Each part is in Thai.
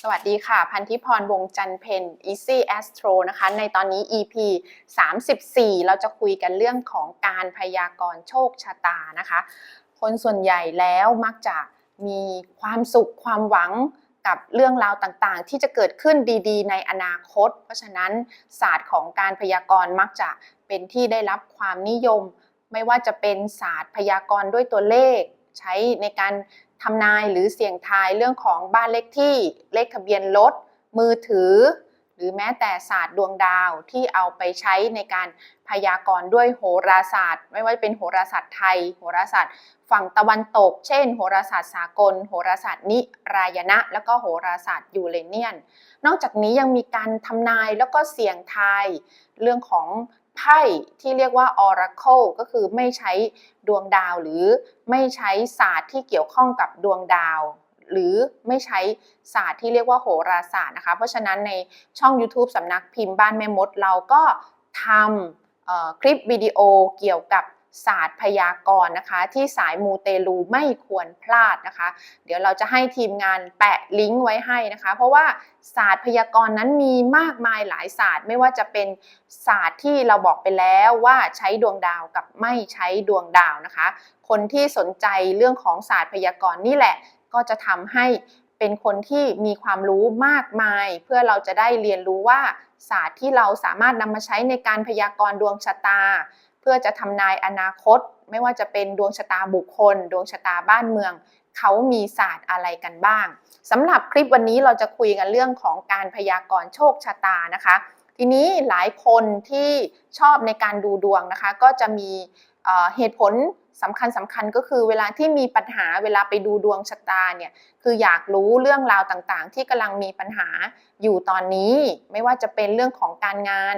สวัสดีค่ะ พันธิพรวงจันเพน Easy Astro นะคะ ในตอนนี้ EP 34 เราจะคุยกันเรื่องของการพยากรณ์โชคชะตานะคะ คนส่วนใหญ่แล้วมักจะมีความสุขความหวังกับเรื่องราวต่างๆ ที่จะเกิดขึ้นดีๆ ในอนาคต เพราะฉะนั้นศาสตร์ของการพยากรณ์มักจะเป็นที่ได้รับความนิยม ไม่ว่าจะเป็นศาสตร์พยากรณ์ด้วยตัวเลข ใช้ในการ ทำนายหรือเสี่ยงทายเรื่องของบ้านเลขที่เลขทะเบียนรถมือถือ หรือแม้แต่ศาสตร์ดวงดาวที่เอาไปใช้ในการพยากรณ์ด้วยโหราศาสตร์ ไม่ว่าจะเป็นโหราศาสตร์ไทย โหราศาสตร์ฝั่งตะวันตก เช่น โหราศาสตร์สากล โหราศาสตร์นิรายณะ แล้วก็โหราศาสตร์ยูเรเนียน นอกจากนี้ยังมีการทำนายแล้วก็เสี่ยงทายเรื่องของ ไพ่ที่เรียกว่า Oracle ก็คือไม่ใช้ดวงดาวหรือไม่ใช้ศาสตร์ที่เกี่ยวข้องกับดวงดาว หรือไม่ใช้ศาสตร์ที่เรียกว่าโหราศาสตร์นะคะ เพราะฉะนั้นในช่อง YouTube สำนักพิมพ์บ้านแม่มดเราก็ทำคลิปวิดีโอเกี่ยวกับ ศาสตร์พยากรณ์นะคะ ที่สายมูเตลูไม่ควรพลาดนะคะ เดี๋ยวเราจะให้ทีมงานแปะลิงก์ไว้ให้นะคะ เพราะว่าศาสตร์พยากรณ์นั้นมีมากมายหลายศาสตร์ ไม่ว่าจะเป็นศาสตร์ที่เราบอกไปแล้วว่าใช้ดวงดาวกับไม่ใช้ดวงดาวนะคะ คนที่สนใจเรื่องของศาสตร์พยากรณ์นี่แหละ ก็จะทำให้เป็นคนที่มีความรู้มากมาย เพื่อเราจะได้เรียนรู้ว่าศาสตร์ที่เราสามารถนำมาใช้ในการพยากรณ์ดวงชะตา พื่อจะทำนายอนาคต ไม่ว่าจะเป็นดวงชะตาบุคคล ดวงชะตาบ้านเมือง เขามีศาสตร์อะไรกันบ้างสำหรับคลิปวันนี้เราจะคุยกันเรื่องของการพยากรณ์โชคชะตานะคะ ทีนี้หลายคนที่ชอบในการดูดวงนะคะ ก็จะมีเเหตุผลสำคัญสำคัญก็คือเวลาที่มีปัญหาเวลาไปดูดวงชะตาเนี่ยคืออยากรู้เรื่องราวต่างๆ ที่กำลังมีปัญหาอยู่ตอนนี้ ไม่ว่าจะเป็นเรื่องของการงาน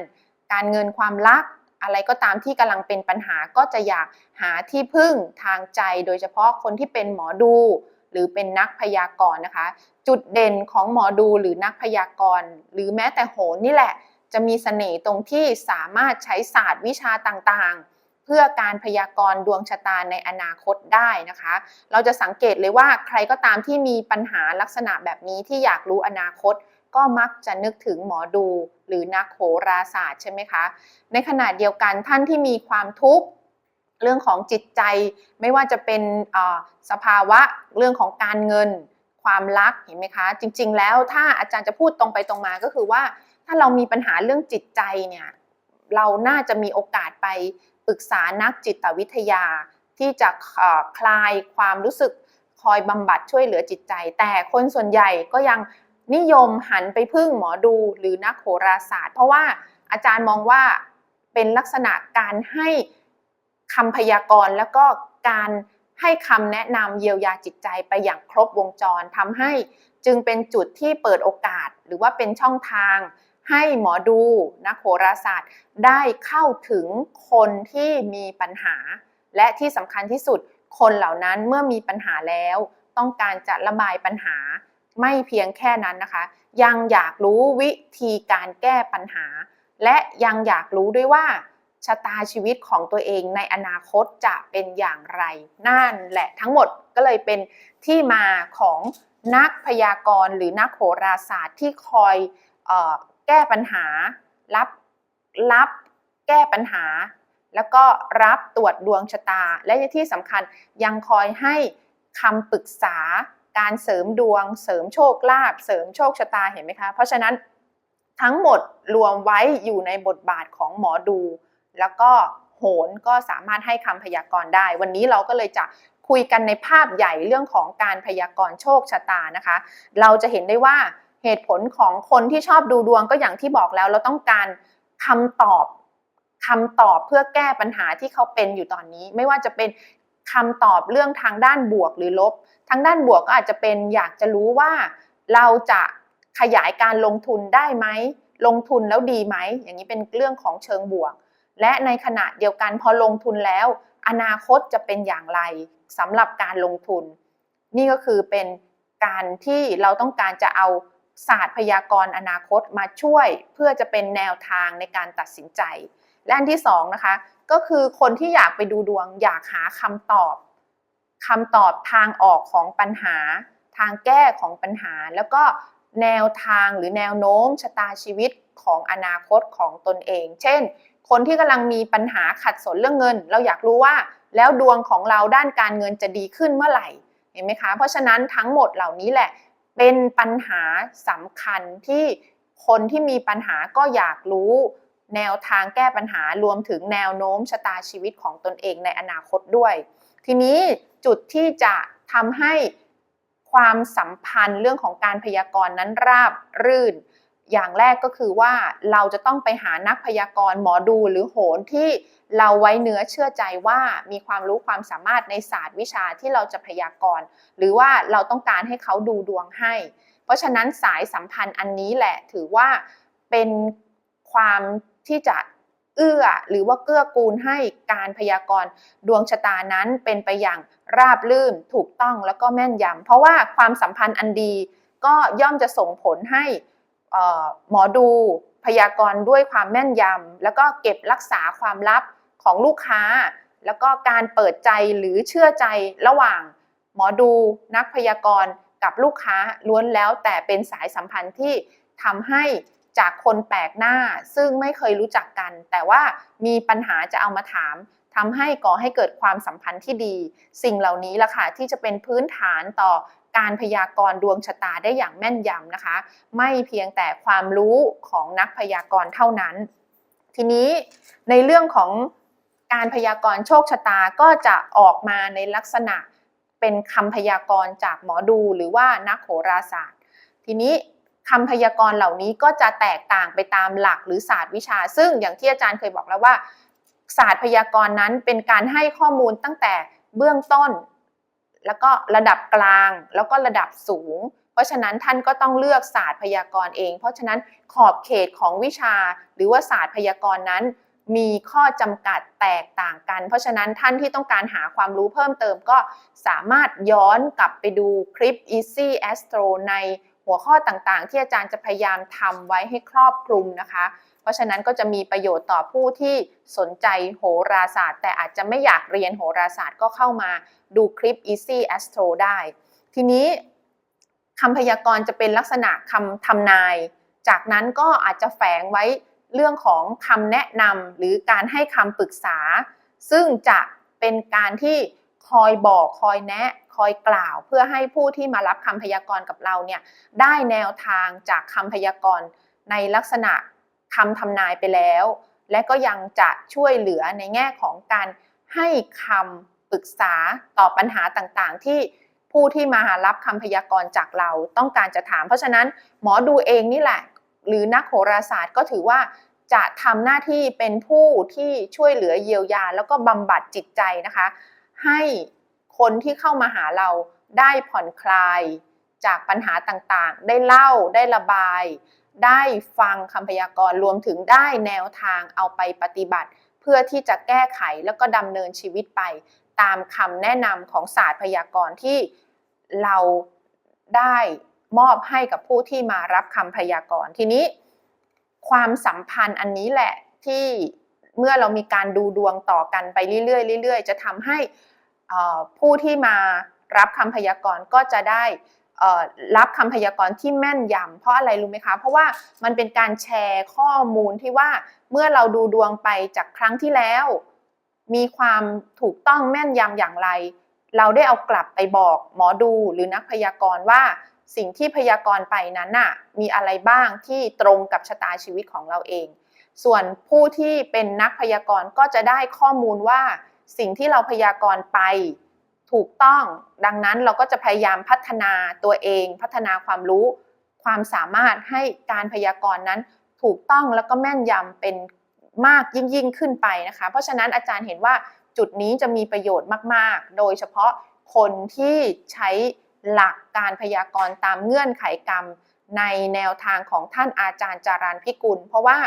การเงินความรัก อะไรก็ตามที่กำลังเป็นปัญหาก็จะอยากหาที่พึ่งทางใจ โดยเฉพาะคนที่เป็นหมอดู หรือเป็นนักพยากรณ์นะคะ จุดเด่นของหมอดูหรือนักพยากรณ์ หรือแม้แต่โหนนี่แหละ จะมีเสน่ห์ตรงที่สามารถใช้ศาสตร์วิชาต่างๆ เพื่อการพยากรณ์ดวงชะตาในอนาคตได้นะคะ เราจะสังเกตเลยว่าใครก็ตามที่มีปัญหาลักษณะแบบนี้ที่อยากรู้อนาคต ก็มักจะนึกถึงหมอดูหรือนักโหราศาสตร์ใช่ไหมคะ ในขณะเดียวกันท่านที่มีความทุกข์เรื่องของจิตใจไม่ว่าจะเป็นสภาวะเรื่องของการเงิน ความรักเห็นไหมคะ จริง ๆ แล้วถ้าอาจารย์จะพูดตรงไปตรงมาก็คือว่า ถ้าเรามีปัญหาเรื่องจิตใจเนี่ยเราน่าจะมีโอกาสไปปรึกษานักจิตวิทยา ที่จะคลายความรู้สึกคอยบำบัดช่วยเหลือจิตใจ แต่คนส่วนใหญ่ก็ยัง นิยมหันไปพึ่งหมอดูหรือนักโหราศาสตร์ เพราะว่าอาจารย์มองว่าเป็นลักษณะการให้คำพยากรณ์แล้วก็การให้คำแนะนำเยียวยาจิตใจไปอย่างครบวงจรทำให้จึงเป็นจุดที่เปิดโอกาส หรือว่าเป็นช่องทางให้หมอดูนักโหราศาสตร์ได้เข้าถึงคนที่มีปัญหา และที่สำคัญที่สุดคนเหล่านั้นเมื่อมีปัญหาแล้ว ต้องการจะระบายปัญหา ไม่เพียงแค่นั้นนะคะ ยังอยากรู้วิธีการแก้ปัญหา และยังอยากรู้ด้วยว่าชะตาชีวิตของตัวเองในอนาคตจะเป็นอย่างไร นั่นแหละทั้งหมดก็เลยเป็นที่มาของนักพยากรณ์หรือนักโหราศาสตร์ที่คอยออแก้ปัญหา รับรับแก้ปัญหา แล้วก็รับตรวจดวงชะตา และที่สำคัญยังคอยให้คำปรึกษา การเสริมดวง เสริมโชคลาภเสริมโชคชะตาเห็นไหมคะ เพราะฉะนั้นทั้งหมดรวมไว้อยู่ในบทบาทของหมอดู แล้วก็โหนก็สามารถให้คำพยากรณ์ได้ วันนี้เราก็เลยจะคุยกันในภาพใหญ่เรื่องของการพยากรณ์โชคชะตานะคะ เราจะเห็นได้ว่าเหตุผลของคนที่ชอบดูดวงก็อย่างที่บอกแล้ว เราต้องการคำตอบคำตอบเพื่อแก้ปัญหาที่เขาเป็นอยู่ตอนนี้ ไม่ว่าจะเป็น คำตอบเรื่องทางด้านบวกหรือลบ ทางด้านบวกก็อาจจะเป็นอยากจะรู้ว่าเราจะขยายการลงทุนได้ไหม ลงทุนแล้วดีไหม อย่างนี้เป็นเรื่องของเชิงบวก และในขณะเดียวกันพอลงทุนแล้ว อนาคตจะเป็นอย่างไรสำหรับการลงทุน นี่ก็คือเป็นการที่เราต้องการจะเอาศาสตร์พยากรณ์อนาคตมาช่วย เพื่อจะเป็นแนวทางในการตัดสินใจ และอันที่สองนะคะ ก็คือคนที่อยากไปดูดวง อยากหาคำตอบคำตอบทางออกของปัญหา ทางแก้ของปัญหา แล้วก็แนวทางหรือแนวโน้มชะตาชีวิตของอนาคตของตนเอง เช่น คนที่กำลังมีปัญหาขัดสนเรื่องเงิน เราอยากรู้ว่าแล้วดวงของเราด้านการเงินจะดีขึ้นเมื่อไหร่เห็นไหมคะ เพราะฉะนั้นทั้งหมดเหล่านี้แหละเป็นปัญหาสำคัญที่คนที่มีปัญหาก็อยากรู้ แนวทางแก้ปัญหารวมถึงแนวโน้มชะตาชีวิตของตนเองในอนาคตด้วย ทีนี้จุดที่จะทำให้ความสัมพันธ์เรื่องของการพยากรณ์นั้นราบรื่น อย่างแรกก็คือว่าเราจะต้องไปหานักพยากรณ์หมอดูหรือโหรที่เราไว้เนื้อเชื่อใจว่ามีความรู้ความสามารถในศาสตร์วิชาที่เราจะพยากรณ์ หรือว่าเราต้องการให้เขาดูดวงให้ เพราะฉะนั้นสายสัมพันธ์อันนี้แหละถือว่าเป็นความ ที่จะเอื้อหรือว่าเกื้อกูลให้การพยากรณ์ดวงชะตานั้นเป็นไปอย่างราบรื่นถูกต้องแล้วก็แม่นยำเพราะว่าความสัมพันธ์อันดีก็ย่อมจะส่งผลให้หมอดูพยากรณ์ด้วยความแม่นยำแล้วก็เก็บรักษาความลับของลูกค้า แล้วก็การเปิดใจหรือเชื่อใจระหว่างหมอดูนักพยากรณ์กับลูกค้าล้วนแล้วแต่เป็นสายสัมพันธ์ที่ทำให้ จากคนแปลกหน้าซึ่งไม่เคยรู้จักกัน แต่ว่ามีปัญหาจะเอามาถามทำให้ก่อให้เกิดความสัมพันธ์ที่ดี สิ่งเหล่านี้ล่ะค่ะที่จะเป็นพื้นฐานต่อการพยากรณ์ดวงชะตาได้อย่างแม่นยำนะคะ ไม่เพียงแต่ความรู้ของนักพยากรณ์เท่านั้น ทีนี้ในเรื่องของการพยากรณ์โชคชะตาก็จะออกมาในลักษณะเป็นคำพยากรณ์จากหมอดูหรือว่านักโหราศาสตร์ ทีนี้ คำพยากรณ์เหล่านี้ก็จะแตกต่างไปตามหลักหรือศาสตร์วิชา ซึ่งอย่างที่อาจารย์เคยบอกแล้วว่า ศาสตร์พยากรณ์นั้นเป็นการให้ข้อมูลตั้งแต่เบื้องต้น แล้วก็ระดับกลางแล้วก็ระดับสูง เพราะฉะนั้นท่านก็ต้องเลือกศาสตร์พยากรณ์เอง เพราะฉะนั้นขอบเขตของวิชา หรือว่าศาสตร์พยากรณ์นั้นมีข้อจำกัดแตกต่างกัน เพราะฉะนั้นท่านที่ต้องการหาความรู้เพิ่มเติมก็สามารถย้อนกลับไปดูคลิป Easy Astro ใน หัวข้อต่างๆ ที่อาจารย์จะพยายามทำไว้ให้ครอบคลุมนะคะ เพราะฉะนั้นก็จะมีประโยชน์ต่อผู้ที่สนใจโหราศาสตร์ แต่อาจจะไม่อยากเรียนโหราศาสตร์ก็เข้ามาดูคลิป Easy Astro ได้ ทีนี้คำพยากรณ์จะเป็นลักษณะคำทำนาย จากนั้นก็อาจจะแฝงไว้เรื่องของคำแนะนำหรือการให้คำปรึกษา ซึ่งจะเป็นการที่ คอยบอกคอยแนะ คอยกล่าว เพื่อให้ผู้ที่มารับคำพยากรณ์กับเราเนี่ยได้แนวทางจากคำพยากรณ์ในลักษณะคำทำนายไปแล้ว และก็ยังจะช่วยเหลือในแง่ของการให้คำปรึกษาต่อปัญหาต่างๆ ที่ผู้ที่มารับคำพยากรณ์จากเราต้องการจะถาม เพราะฉะนั้นหมอดูเองนี่แหละ หรือนักโหราศาสตร์ก็ถือว่าจะทำหน้าที่เป็นผู้ที่ช่วยเหลือเยียวยา แล้วก็บำบัดจิตใจนะคะ ให้คนที่เข้ามาหาเราได้ผ่อนคลายจากปัญหาต่างๆ ได้เล่าได้ระบาย ได้ฟังคำพยากรณ์รวมถึงได้แนวทางเอาไปปฏิบัติ เพื่อที่จะแก้ไขแล้วก็ดำเนินชีวิตไป ตามคำแนะนำของศาสตร์พยากรณ์ที่เราได้มอบให้กับผู้ที่มารับคำพยากรณ์ทีนี้ ความสัมพันธ์อันนี้แหละที่เมื่อเรามีการดูดวงต่อกันไปเรื่อยๆเรื่อยๆ จะทำให้ ผู้ที่มารับคำพยากรณ์ก็จะได้รับคำพยากรณ์ที่แม่นยำเพราะอะไรรู้ไหมคะ เพราะว่ามันเป็นการแชร์ข้อมูลที่ว่าเมื่อเราดูดวงไปจากครั้งที่แล้ว มีความถูกต้องแม่นยำอย่างไร เราได้เอากลับไปบอกหมอดูหรือนักพยากรณ์ว่าสิ่งที่พยากรณ์ไปนั้นน่ะมีอะไรบ้างที่ตรงกับชะตาชีวิตของเราเอง ส่วนผู้ที่เป็นนักพยากรณ์ก็จะได้ข้อมูลว่า สิ่งที่เราพยากรณ์ไปถูกต้อง ดังนั้นเราก็จะพยายามพัฒนาตัวเอง พัฒนาความรู้ ความสามารถให้การพยากรณ์นั้นถูกต้องแล้วก็แม่นยำเป็นมากยิ่งยิ่งขึ้นไปนะคะ เพราะฉะนั้นอาจารย์เห็นว่าจุดนี้จะมีประโยชน์มาก ๆ โดยเฉพาะคนที่ใช้หลักการพยากรณ์ตามเงื่อนไขกรรม ในแนวทางของท่านอาจารย์จารันพิกุล เพราะว่า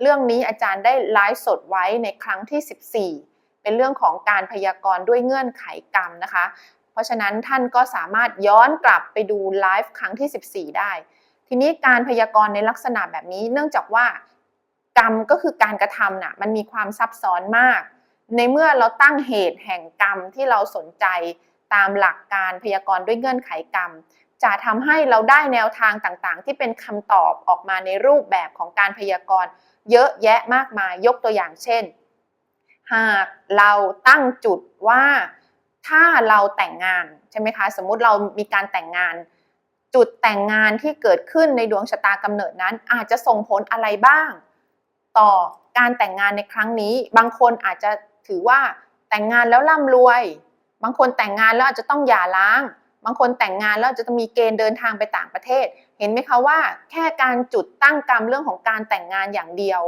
เรื่องนี้อาจารย์ได้ไลฟ์สดไว้ในครั้งที่ 14 เป็นเรื่องของการพยากรณ์ด้วยเงื่อนไขกรรมนะคะ เพราะฉะนั้นท่านก็สามารถย้อนกลับไปดูไลฟ์ครั้งที่ 14 ได้ ทีนี้การพยากรณ์ในลักษณะแบบนี้ เนื่องจากว่ากรรมก็คือการกระทำน่ะมันมีความซับซ้อนมาก ในเมื่อเราตั้งเหตุแห่งกรรมที่เราสนใจตามหลักการพยากรณ์ด้วยเงื่อนไขกรรม จะทำให้เราได้แนวทางต่างๆ ที่เป็นคำตอบออกมาในรูปแบบของการพยากรณ์ เยอะแยะมากมายยกตัวอย่างเช่น หากเราตั้งจุดว่าถ้าเราแต่งงานใช่ไหมคะ สมมุติเรามีการแต่งงาน จุดแต่งงานที่เกิดขึ้นในดวงชะตากำเนิดนั้น อาจจะส่งผลอะไรบ้าง ต่อการแต่งงานในครั้งนี้ บางคนอาจจะถือว่าแต่งงานแล้วร่ำรวย บางคนแต่งงานแล้วอาจจะต้องหย่าร้าง บางคนแต่งงานแล้วจะต้องมีเกณฑ์เดินทางไปต่างประเทศ เห็นไหมคะว่า แค่การจุดตั้งกรรมเรื่องของการแต่งงานอย่างเดียว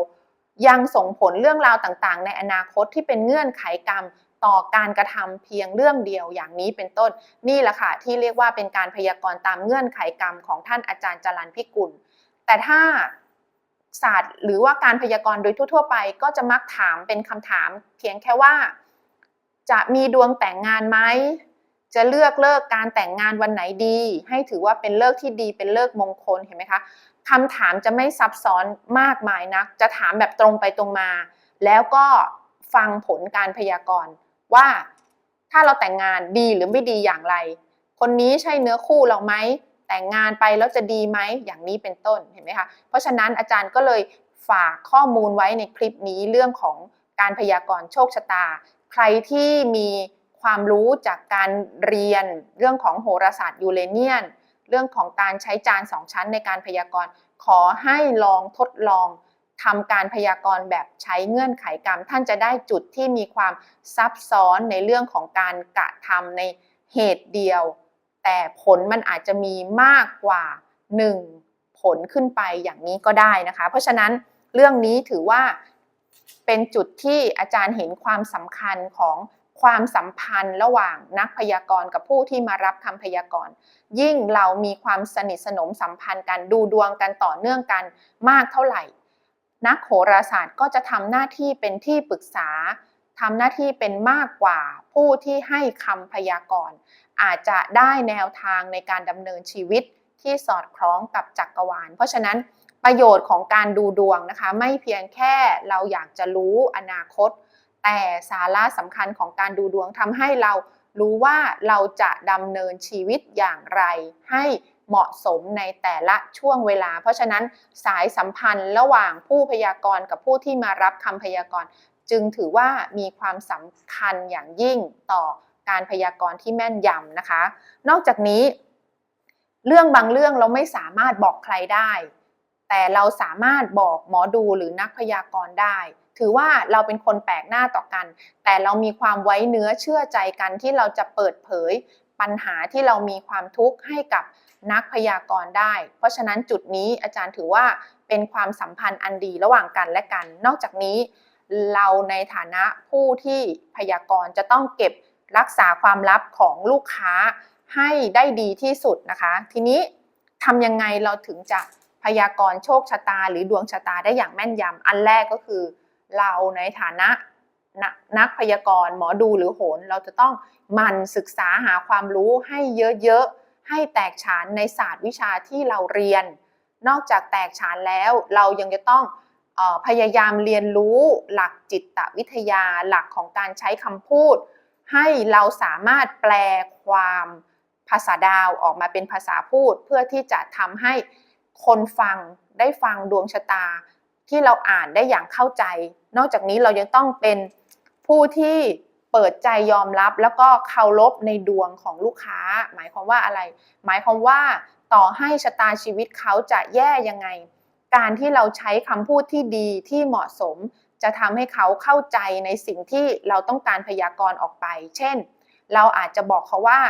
ยังส่งผลเรื่องราวต่างๆ ในอนาคตที่เป็นเงื่อนไขกรรมต่อการกระทำเพียงเรื่องเดียวอย่างนี้เป็นต้น นี่แหละค่ะที่เรียกว่าเป็นการพยากรณ์ตามเงื่อนไขกรรมของท่านอาจารย์จรันพิกุล แต่ถ้าศาสตร์หรือว่าการพยากรณ์โดยทั่วๆไป ก็จะมักถามเป็นคำถาม เพียงแค่ว่า จะมีดวงแต่งงานไหมจะเลือกเลิกการแต่งงานวันไหนดี ให้ถือว่าเป็นเลิกที่ดีเป็นเลิกมงคลเห็นไหมคะ คำถามจะไม่ซับซ้อนมากมายนัก จะถามแบบตรงไปตรงมา แล้วก็ฟังผลการพยากรณ์ว่าถ้าเราแต่งงานดีหรือไม่ดีอย่างไร คนนี้ใช่เนื้อคู่เราไหม แต่งงานไปแล้วจะดีไหม อย่างนี้เป็นต้น เห็นไหมคะ เพราะฉะนั้นอาจารย์ก็เลยฝากข้อมูลไว้ในคลิปนี้เรื่องของการพยากรณ์โชคชะตา ใครที่มีความรู้จากการเรียนเรื่องของโหราศาสตร์ยูเรเนียน เรื่องของการใช้จานสองชั้นในการพยากรณ์ ขอให้ลองทดลองทำการพยากรณ์แบบใช้เงื่อนไขกรรม ท่านจะได้จุดที่มีความซับซ้อนในเรื่องของการกระทำในเหตุเดียว แต่ผลมันอาจจะมีมากกว่า 1 ผลขึ้นไปอย่างนี้ก็ได้นะคะ เพราะฉะนั้นเรื่องนี้ถือว่าเป็นจุดที่อาจารย์เห็นความสำคัญของ ความสัมพันธ์ระหว่างนักพยากรณ์กับผู้ที่มารับคำพยากรณ์ ยิ่งเรามีความสนิทสนมสัมพันธ์กันดูดวงกันต่อเนื่องกันมากเท่าไหร่ นักโหราศาสตร์ก็จะทำหน้าที่เป็นที่ปรึกษาทำหน้าที่เป็นมากกว่าผู้ที่ให้คำพยากรณ์ อาจจะได้แนวทางในการดำเนินชีวิตที่สอดคล้องกับจักรวาล เพราะฉะนั้นประโยชน์ของการดูดวงนะคะ ไม่เพียงแค่เราอยากจะรู้อนาคต แต่สาระสำคัญของการดูดวงทำให้เรารู้ว่าเราจะดำเนินชีวิตอย่างไร ให้เหมาะสมในแต่ละช่วงเวลา เพราะฉะนั้นสายสัมพันธ์ระหว่างผู้พยากรณ์กับผู้ที่มารับคำพยากรณ์ จึงถือว่ามีความสำคัญอย่างยิ่งต่อการพยากรณ์ที่แม่นยำนะคะ นอกจากนี้ เรื่องบางเรื่องเราไม่สามารถบอกใครได้ แต่เราสามารถบอกหมอดูหรือนักพยากรณ์ได้ ถือว่าเราเป็นคนแปลกหน้าต่อกัน แต่เรามีความไว้เนื้อเชื่อใจกันที่เราจะเปิดเผย ปัญหาที่เรามีความทุกข์ให้กับนักพยากรณ์ได้ เพราะฉะนั้นจุดนี้อาจารย์ถือว่าเป็นความสัมพันธ์อันดีระหว่างกันและกัน นอกจากนี้ เราในฐานะผู้ที่พยากรณ์จะต้องเก็บรักษาความลับของลูกค้าให้ได้ดีที่สุดนะคะ ทีนี้ทำยังไงเราถึงจะ พยากรณ์โชคชะตาหรือดวงชะตาได้อย่างแม่นยำอันแรกก็คือ เราในฐานะนนักพยากรณ์หมอดูหรือโหน เราจะต้องมันศึกษาหาความรู้ให้เยอะๆ ให้แตกฉานในศาสตร์วิชาที่เราเรียน นอกจากแตกฉานแล้วเรายังจะต้องออพยายามเรียนรู้หลักจิตวิทยาหลักของการใช้คำพูด ให้เราสามารถแปลความภาษาดาวออกมาเป็นภาษาพูด เพื่อที่จะทำให้ คนฟังได้ฟังดวงชะตา ที่เราอ่านได้อย่างเข้าใจ นอกจากนี้เรายังต้องเป็นผู้ที่เปิดใจยอมรับแล้วก็เคารพในดวงของลูกค้า หมายความว่าอะไร หมายความว่าต่อให้ชะตาชีวิตเขาจะแย่ยังไง การที่เราใช้คำพูดที่ดีที่เหมาะสม จะทำให้เขาเข้าใจในสิ่งที่เราต้องการพยากรณ์ออกไป เช่น เราอาจจะบอกเขาว่า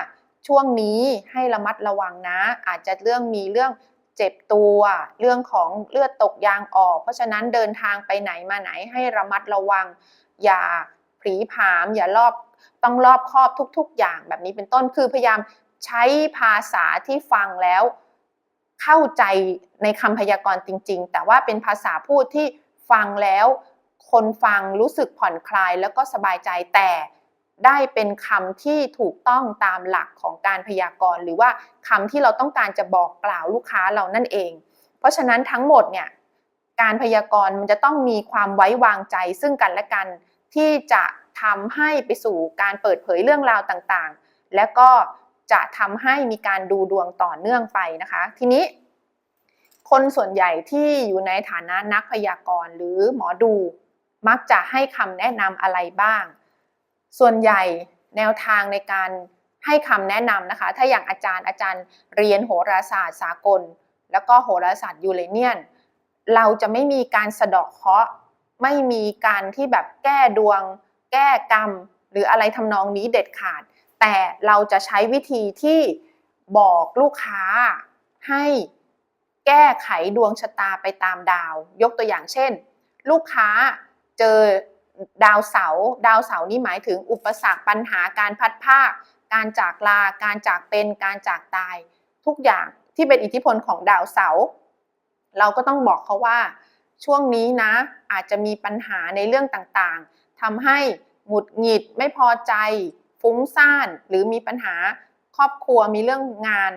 ช่วงนี้ให้ระมัดระวังนะ อาจจะเรื่องมีเรื่อง เจ็บตัว เรื่องของเลือดตกยางออก เพราะฉะนั้นเดินทางไปไหนมาไหนให้ระมัดระวัง อย่าผีผาม อย่ารอบต้องรอบครอบทุก ๆ อย่างแบบนี้เป็นต้นคือพยายามใช้ภาษาที่ฟังแล้วเข้าใจในคำพยากรณ์จริง ๆ แต่ว่าเป็นภาษาพูดที่ฟังแล้ว คนฟังรู้สึกผ่อนคลายแล้วก็สบายใจแต่ ได้เป็นคำที่ถูกต้องตามหลักของการพยากรณ์ หรือว่าคำที่เราต้องการจะบอกกล่าวลูกค้าเรานั่นเอง เพราะฉะนั้นทั้งหมดเนี่ยการพยากรณ์มันจะต้องมีความไว้วางใจซึ่งกันและกันที่จะทำให้ไปสู่การเปิดเผยเรื่องราวต่างๆ และก็จะทำให้มีการดูดวงต่อเนื่องไปนะคะ ทีนี้ คนส่วนใหญ่ที่อยู่ในฐานะนักพยากรณ์ หรือหมอดูมักจะให้คำแนะนำอะไรบ้าง ส่วนใหญ่แนวทางในการให้คำแนะนำนะคะ ถ้าอย่างอาจารย์อาจารย์เรียนโหราศาสตร์สากล แล้วก็โหราศาสตร์ยูเรเนียน เราจะไม่มีการสะดาะเคราะห์ไม่มีการที่แบบแก้ดวง แก้กรรม หรืออะไรทำนองนี้เด็ดขาด แต่เราจะใช้วิธีที่บอกลูกค้าให้แก้ไขดวงชะตาไปตามดาว ยกตัวอย่างเช่น ลูกค้าเจอ ดาวเสาร์ดาวเสาร์นี่หมายถึงอุปสรรคปัญหาการพัดภาค การจากลา การจากเป็น การจากตาย ทุกอย่างที่เป็นอิทธิพลของดาวเสาร์เราก็ต้องบอกเขาว่า ช่วงนี้นะอาจจะมีปัญหาในเรื่องต่างๆทำให้หงุดหงิดไม่พอใจ ฟุ้งซ่าน หรือมีปัญหาครอบครัวมีเรื่องงาน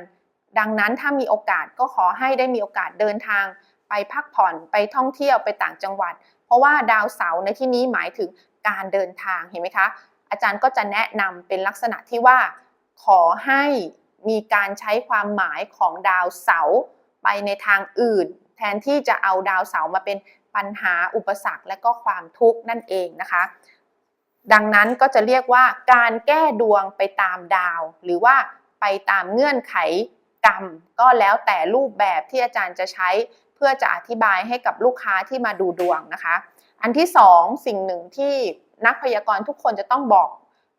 ดังนั้นถ้ามีโอกาสก็ขอให้ได้มีโอกาสเดินทาง ไปพักผ่อนไปท่องเที่ยวไปต่างจังหวัด ราะว่าดาวเสาร์ในที่นี้หมายถึงการเดินทางเห็นไหมคะ อาจารย์ก็จะแนะนำเป็นลักษณะที่ว่า ขอให้มีการใช้ความหมายของดาวเสาร์ไปในทางอื่น แทนที่จะเอาดาวเสาร์มาเป็นปัญหาอุปสรรคและก็ความทุกข์นั่นเองนะคะ ดังนั้นก็จะเรียกว่าการแก้ดวงไปตามดาว หรือว่าไปตามเงื่อนไขกรรม ก็แล้วแต่รูปแบบที่อาจารย์จะใช้ พื่อจะอธิบายให้กับลูกค้าที่มาดูดวงนะคะ อันที่สองสิ่งหนึ่งที่นักพยากรณ์ทุกคนจะต้องบอก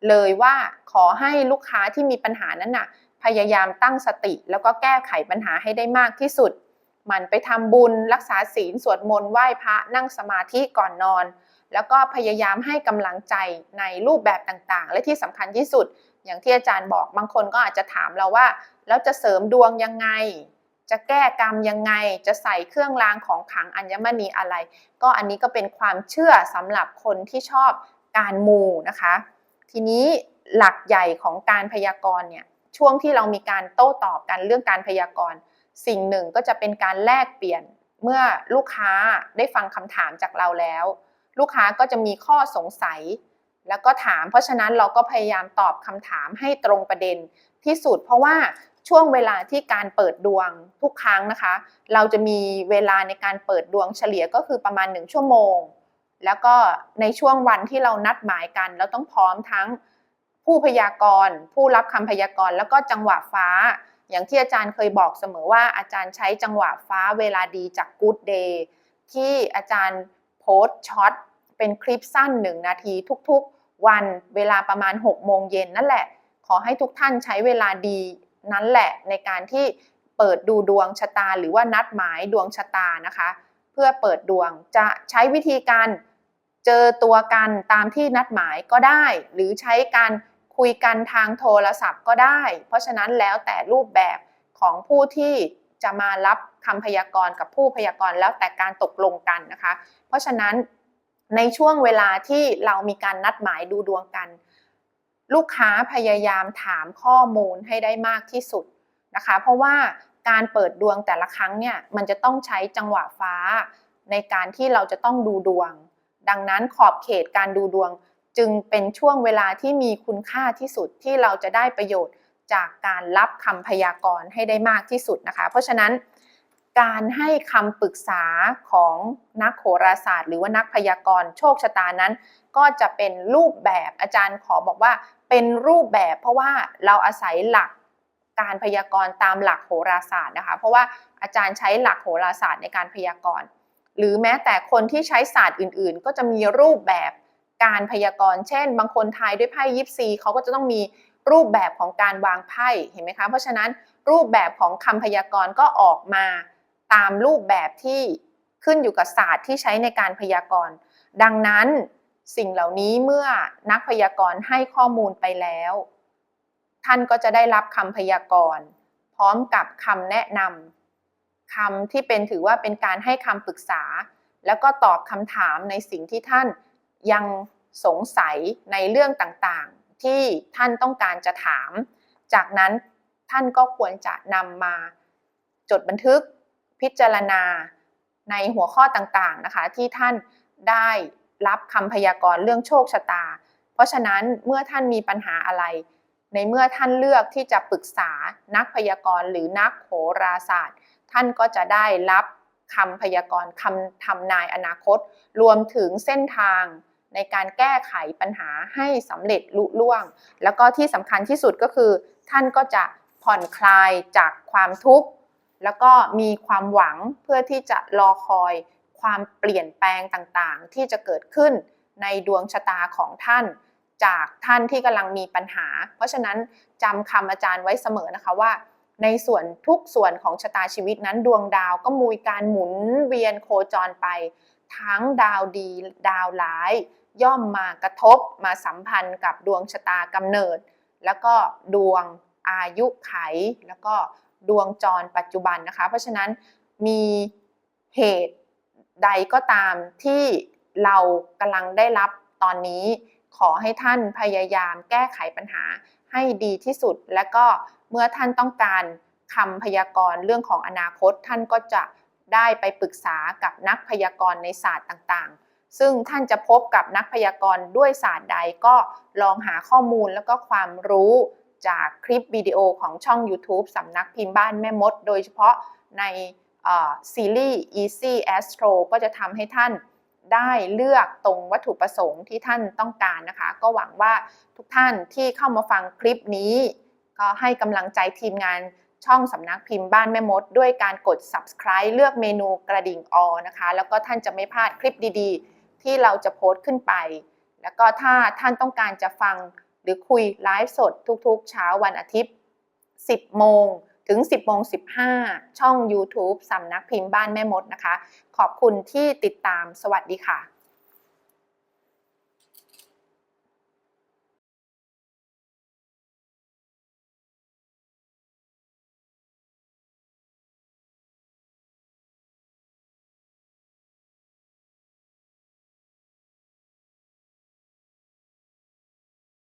เลยว่าขอให้ลูกค้าที่มีปัญหานั้นน่ะพยายามตั้งสติ แล้วก็แก้ไขปัญหาให้ได้มากที่สุด มันไปทำบุญรักษาศีลสวดมนต์ไหว้พระนั่งสมาธิก่อนนอน แล้วก็พยายามให้กำลังใจในรูปแบบต่างๆ และที่สำคัญที่สุด อย่างที่อาจารย์บอกบางคนก็อาจจะถามเราว่า แล้วจะเสริมดวงยังไง จะแก้กรรมยังไง จะใส่เครื่องรางของขังอัญมณีอะไร ก็อันนี้ก็เป็นความเชื่อสำหรับคนที่ชอบการมูนะคะ ทีนี้หลักใหญ่ของการพยากรณ์เนี่ยช่วงที่เรามีการโต้ตอบกันเรื่องการพยากรณ์สิ่งหนึ่งก็จะเป็นการแลกเปลี่ยนเมื่อลูกค้าได้ฟังคำถามจากเราแล้ว ลูกค้าก็จะมีข้อสงสัย แล้วก็ถาม เพราะฉะนั้นเราก็พยายามตอบคำถามให้ตรงประเด็นที่สุด เพราะว่า ช่วงเวลาที่การเปิดดวงทุกครั้งนะคะ เราจะมีเวลาในการเปิดดวงเฉลี่ยก็คือประมาณ 1 ชั่วโมง แล้วก็ในช่วงวันที่เรานัดหมายกัน เราต้องพร้อมทั้งผู้พยากรณ์ ผู้รับคำพยากรณ์ แล้วก็จังหวะฟ้า อย่างที่อาจารย์เคยบอกเสมอว่าอาจารย์ใช้จังหวะฟ้าเวลาดีจาก Good Day ที่อาจารย์โพสต์ช็อตเป็นคลิปสั้น 1 นาทีทุกๆ วันเวลาประมาณ 6 โมงเย็นนั่นแหละ ขอให้ทุกท่านใช้เวลาดี นั้นแหละในการที่เปิดดูดวงชะตา หรือว่านัดหมายดวงชะตานะคะ เพื่อเปิดดวงจะใช้วิธีการเจอตัวกันตามที่นัดหมายก็ได้ หรือใช้การคุยกันทางโทรศัพท์ก็ได้ เพราะฉะนั้นแล้วแต่รูปแบบของผู้ที่จะมารับคำพยากรณ์กับผู้พยากรณ์แล้วแต่การตกลงกันนะคะ เพราะฉะนั้นในช่วงเวลาที่เรามีการนัดหมายดูดวงกัน ลูกค้าพยายามถามข้อมูลให้ได้มากที่สุดนะคะ เพราะว่าการเปิดดวงแต่ละครั้งเนี่ยมันจะต้องใช้จังหวะฟ้า ในการที่เราจะต้องดูดวง ดังนั้นขอบเขตการดูดวงจึงเป็นช่วงเวลาที่มีคุณค่าที่สุดที่เราจะได้ประโยชน์จากการรับคำพยากรณ์ให้ได้มากที่สุดนะคะ เพราะฉะนั้น การให้คำปรึกษาของนักโหราศาสตร์ หรือว่านักพยากรณ์โชคชะตานั้น ก็จะเป็นรูปแบบอาจารย์ขอบอกว่าเป็นรูปแบบเพราะว่าเราอาศัยหลักการพยากรณ์ตามหลักโหราศาสตร์นะคะ เพราะว่าอาจารย์ใช้หลักโหราศาสตร์ในการพยากรณ์ หรือแม้แต่คนที่ใช้ศาสตร์อื่น ๆ ก็จะมีรูปแบบการพยากรณ์ เช่น บางคนทายด้วยไพ่ยิปซีเขาก็จะต้องมีรูปแบบของการวางไพ่เห็นไหมคะ เพราะฉะนั้นรูปแบบของคำพยากรณ์ก็ออกมา ตามรูปแบบที่ขึ้นอยู่กับศาสตร์ที่ใช้ในการพยากรณ์ ดังนั้นสิ่งเหล่านี้เมื่อนักพยากรณ์ให้ข้อมูลไปแล้ว ท่านก็จะได้รับคำพยากรณ์ พร้อมกับคำแนะนำคำที่เป็นถือว่าเป็นการให้คำปรึกษา แล้วก็ตอบคำถามในสิ่งที่ท่านยังสงสัยในเรื่องต่างๆ ที่ท่านต้องการจะถาม จากนั้นท่านก็ควรจะนำมาจดบันทึก พิจารณาในหัวข้อต่างๆนะคะ ที่ท่านได้รับคำพยากรณ์เรื่องโชคชะตา เพราะฉะนั้นเมื่อท่านมีปัญหาอะไร ในเมื่อท่านเลือกที่จะปรึกษานักพยากรณ์หรือนักโหราศาสตร์ ท่านก็จะได้รับคำพยากรณ์คำทำนายอนาคต รวมถึงเส้นทางในการแก้ไขปัญหาให้สำเร็จลุล่วง แล้วก็ที่สำคัญที่สุดก็คือ ท่านก็จะผ่อนคลายจากความทุกข์ แล้วก็มีความหวังเพื่อที่จะรอคอยความเปลี่ยนแปลงต่างๆ ที่จะเกิดขึ้นในดวงชะตาของท่าน จากท่านที่กำลังมีปัญหา เพราะฉะนั้นจำคำอาจารย์ไว้เสมอนะคะว่า ในส่วนทุกส่วนของชะตาชีวิตนั้นดวงดาวก็มีการหมุนเวียนโคจรไป ทั้งดาวดีดาวร้าย ย่อมมากระทบมาสัมพันธ์กับดวงชะตากำเนิด แล้วก็ดวงอายุไขแล้วก็ ดวงจรปัจจุบันนะคะ เพราะฉะนั้นมีเหตุใดก็ตามที่เรากำลังได้รับตอนนี้ ขอให้ท่านพยายามแก้ไขปัญหาให้ดีที่สุด และก็เมื่อท่านต้องการคำพยากรณ์เรื่องของอนาคต ท่านก็จะได้ไปปรึกษากับนักพยากรณ์ในศาสตร์ต่างๆ ซึ่งท่านจะพบกับนักพยากรณ์ด้วยศาสตร์ใดก็ลองหาข้อมูลแล้วก็ความรู้ จากคลิปวิดีโอของช่อง YouTube สำนักพิมพ์บ้านแม่มด โดยเฉพาะในซีรีส์ Easy Astro ก็จะทำให้ท่านได้เลือกตรงวัตถุประสงค์ที่ท่านต้องการนะคะ ก็หวังว่าทุกท่านที่เข้ามาฟังคลิปนี้ ก็ให้กำลังใจทีมงานช่องสำนักพิมพ์บ้านแม่มด ด้วยการกด subscribe เลือกเมนูกระดิ่งออนะคะ แล้วก็ท่านจะไม่พลาดคลิปดีๆ ที่เราจะโพสต์ขึ้นไป แล้วก็ถ้าท่านต้องการจะฟัง หรือคุยไลฟ์สดทุกๆ เช้าวันอาทิตย์ 10 โมงถึง 10โมง15 ช่อง YouTube สำนักพิมพ์บ้านแม่มดนะคะ ขอบคุณที่ติดตามสวัสดีค่ะ